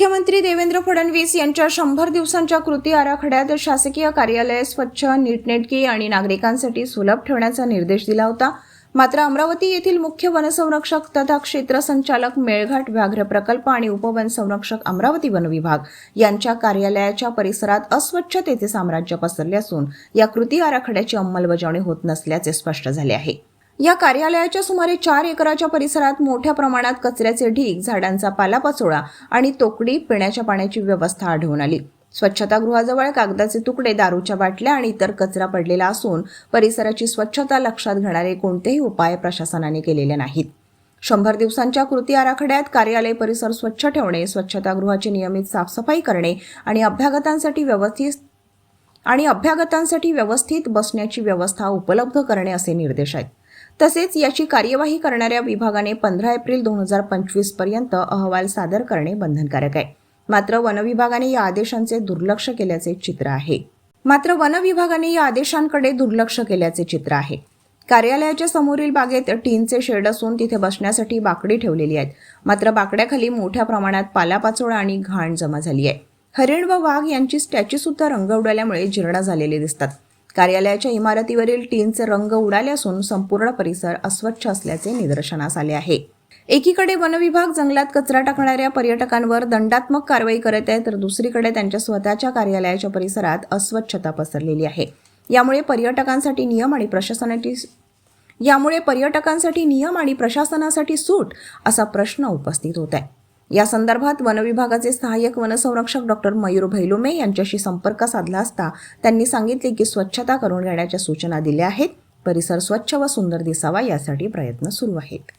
मुख्यमंत्री देवेंद्र फडणवीस यांच्या शंभर दिवसांच्या कृती आराखड्यात शासकीय कार्यालय स्वच्छ नीटनेटकी आणि नागरिकांसाठी सुलभ ठेवण्याचा निर्देश दिला होता. मात्र अमरावती येथील मुख्य वनसंरक्षक तथा क्षेत्र संचालक मेळघाट व्याघ्र प्रकल्प आणि उपवन संरक्षक अमरावती वन विभाग यांच्या कार्यालयाच्या परिसरात अस्वच्छतेचे साम्राज्य पसरले असून या कृती आराखड्याची अंमलबजावणी होत नसल्याचे स्पष्ट झाले आहे. या कार्यालयाच्या सुमारे चार एकराच्या परिसरात मोठ्या प्रमाणात कचऱ्याचे ढीग झाडांचा पालापाचोळा आणि तोकडी पिण्याच्या पाण्याची व्यवस्था आढळून आली. स्वच्छतागृहाजवळ कागदाचे तुकडे दारूच्या बाटल्या आणि इतर कचरा पडलेला असून परिसराची स्वच्छता लक्षात घेणारे कोणतेही उपाय प्रशासनाने केलेले नाहीत. शंभर दिवसांच्या कृती आराखड्यात कार्यालय परिसर स्वच्छ ठेवणे स्वच्छतागृहाची नियमित साफसफाई करणे आणि अभ्यागतांसाठी व्यवस्थित आणि अभ्यागतांसाठी व्यवस्थित बसण्याची व्यवस्था उपलब्ध करणे असे निर्देश आहेत. तसेच याची कार्यवाही करणाऱ्या विभागाने पंधरा एप्रिल दोन हजार पंचवीसपर्यंत अहवाल सादर करणे बंधनकारक आहे. मात्र वनविभागाने या आदेशांचे दुर्लक्ष केल्याचे चित्र आहे. मात्र वनविभागाने या आदेशांकडे दुर्लक्ष केल्याचे चित्र आहे. कार्यालयाच्या समोरील बागेत टीनचे शेड असून तिथे बसण्यासाठी बाकडी ठेवलेली आहेत. मात्र बाकड्याखाली मोठ्या प्रमाणात पालापाचोळा आणि घाण जमा झाली आहे. हरिण व वाघ यांची स्टॅच्यू सुद्धा रंग उडाल्यामुळे जीर्ण झालेले दिसतात. कार्यालयाच्या इमारतीवरील टीनचे रंग उडाले असून संपूर्ण परिसर अस्वच्छ असल्याचे निदर्शनास आले आहे. एकीकडे वनविभाग जंगलात कचरा टाकणाऱ्या पर्यटकांवर दंडात्मक कारवाई करत आहे तर दुसरीकडे त्यांच्या स्वतःच्या कार्यालयाच्या परिसरात अस्वच्छता पसरलेली आहे. यामुळे पर्यटकांसाठी नियम आणि प्रशासनाची यामुळे पर्यटकांसाठी नियम आणि प्रशासनासाठी सूट असा प्रश्न उपस्थित होत आहे. या संदर्भात वनविभागाचे सहाय्यक वनसंरक्षक डॉक्टर मयूर भैलोमे यांच्याशी संपर्क साधला असता त्यांनी सांगितले की स्वच्छता करून घेण्याच्या सूचना दिल्या आहेत. परिसर स्वच्छ व सुंदर दिसावा यासाठी प्रयत्न सुरू आहेत.